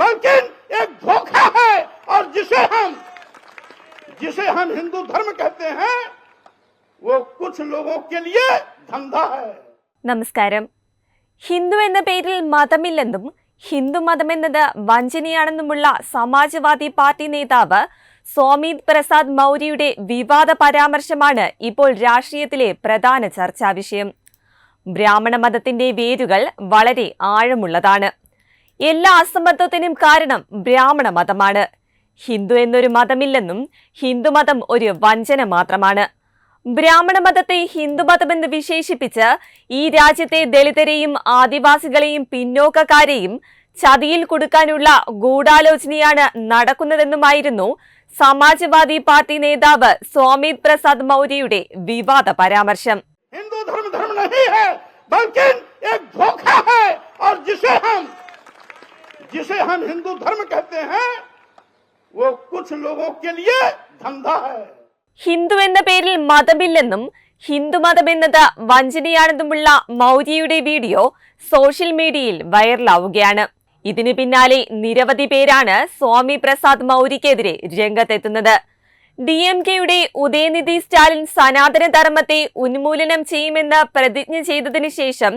बल्कि एक धोखा है और जिसे हम जिसे हम हिंदू धर्म कहते हैं वो कुछ लोगों के लिए धंधा है നമസ്കാരം ഹിന്ദു എന്ന പേരിൽ മതമില്ലെന്നും ഹിന്ദു മതമെന്നത് വഞ്ചനയാണെന്നുമുള്ള സമാജ്വാദി പാർട്ടി നേതാവ് സ്വാമീത് പ്രസാദ് മൗര്യയുടെ വിവാദ പരാമർശമാണ് ഇപ്പോൾ രാഷ്ട്രീയത്തിലെ പ്രധാന ചർച്ചാ വിഷയം ബ്രാഹ്മണ മതത്തിന്റെ വേരുകൾ വളരെ ആഴമുള്ളതാണ് എല്ലാ അസമത്വത്തിനും കാരണം ബ്രാഹ്മണ മതമാണ്. ഹിന്ദു എന്നൊരു മതമില്ലെന്നും ഹിന്ദുമതം ഒരു വഞ്ചന മാത്രമാണ്. ബ്രാഹ്മണ മതത്തെ ഹിന്ദുമതമെന്ന് വിശേഷിപ്പിച്ച് ഈ രാജ്യത്തെ ദളിതരെയും ആദിവാസികളെയും പിന്നോക്കക്കാരെയും ചതിയിൽ കൊടുക്കാനുള്ള ഗൂഢാലോചനയാണ് നടക്കുന്നതെന്നുമായിരുന്നു സമാജ്വാദി പാർട്ടി നേതാവ് സ്വാമിത് പ്രസാദ് മൗര്യയുടെ വിവാദ പരാമർശം. जिसे हम हिंदू धर्म कहते हैं वो कुछ लोगों के लिए धंधा है ഹിന്ദു എന്ന പേരിൽ മതമില്ലെന്നും ഹിന്ദുമതം എന്നത് വഞ്ചനയാണെന്നുമുള്ള മൗര്യയുടെ വീഡിയോ സോഷ്യൽ മീഡിയയിൽ വൈറലാവുകയാണ് ഇതിനു പിന്നാലെ നിരവധി പേരാണ് സ്വാമി പ്രസാദ് മൗര്യക്കെതിരെ രംഗത്തെത്തുന്നത് ഡി എം കെയുടെ ഉദയനിധി സ്റ്റാലിൻ സനാതന ധർമ്മത്തെ ഉന്മൂലനം ചെയ്യുമെന്ന് പ്രതിജ്ഞ ചെയ്തതിനു ശേഷം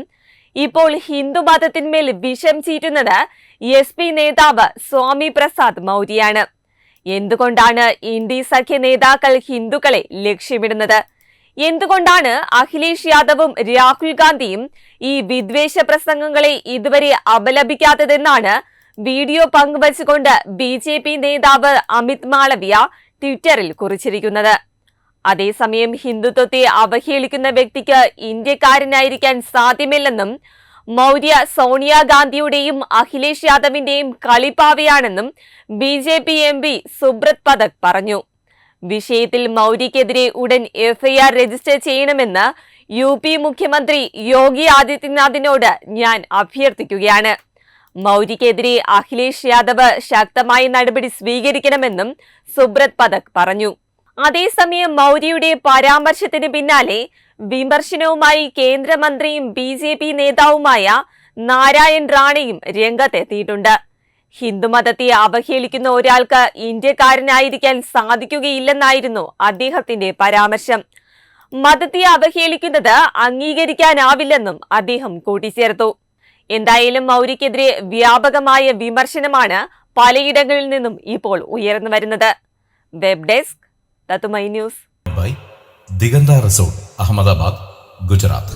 ഇപ്പോൾ ഹിന്ദുമതത്തിന്മേൽ വിഷം ചീറ്റുന്നത് എസ് പി നേതാവ് സ്വാമി പ്രസാദ് മൗര്യയാണ്. എന്തുകൊണ്ടാണ് ഇന്ത്യ സഖ്യ നേതാക്കൾ ഹിന്ദുക്കളെ ലക്ഷ്യമിടുന്നത്? എന്തുകൊണ്ടാണ് അഖിലേഷ് യാദവും രാഹുൽ ഗാന്ധിയും ഈ വിദ്വേഷ പ്രസംഗങ്ങളെ ഇതുവരെ അപലപിക്കാത്തതെന്നാണ് വീഡിയോ പങ്കുവച്ചുകൊണ്ട് ബി നേതാവ് അമിത് മാളവ്യ ട്വിറ്ററിൽ കുറിച്ചിരിക്കുന്നത്. അതേസമയം ഹിന്ദുത്വത്തെ അവഹേളിക്കുന്ന വ്യക്തിക്ക് ഇന്ത്യക്കാരനായിരിക്കാൻ സാധ്യമല്ലെന്നും മൗര്യ സോണിയാഗാന്ധിയുടെയും അഖിലേഷ് യാദവിന്റെയും കളിപ്പാവയാണെന്നും B J P M P Subrat Pathak പറഞ്ഞു. വിഷയത്തിൽ മൗര്യക്കെതിരെ ഉടൻ എഫ്ഐആർ രജിസ്റ്റർ ചെയ്യണമെന്ന് യു പി മുഖ്യമന്ത്രി യോഗി ആദിത്യനാഥിനോട് ഞാൻ അഭ്യർത്ഥിക്കുകയാണ്. മൗര്യക്കെതിരെ അഖിലേഷ് യാദവ് ശക്തമായ നടപടി സ്വീകരിക്കണമെന്നും സുബ്രത് പഥക് പറഞ്ഞു. അതേസമയം മൗര്യയുടെ പരാമർശത്തിന് പിന്നാലെ വിമർശനവുമായി കേന്ദ്രമന്ത്രിയും ബി ജെ പി നേതാവുമായ നാരായൺ റാണയും രംഗത്തെത്തിയിട്ടുണ്ട്. ഹിന്ദുമതത്തെ അവഹേളിക്കുന്ന ഒരാൾക്ക് ഇന്ത്യക്കാരനായിരിക്കാൻ സാധിക്കുകയില്ലെന്നായിരുന്നു അദ്ദേഹത്തിന്റെ പരാമർശം. മതത്തെ അവഹേളിക്കുന്നത് അംഗീകരിക്കാനാവില്ലെന്നും അദ്ദേഹം കൂട്ടിച്ചേർത്തു. എന്തായാലും മൗര്യക്കെതിരെ വ്യാപകമായ വിമർശനമാണ് പലയിടങ്ങളിൽ നിന്നും ഇപ്പോൾ ഉയർന്നു വരുന്നത്. വെബ് ഡെസ്ക് തത്തുമൈ news by Diganta resort Ahmedabad Gujarat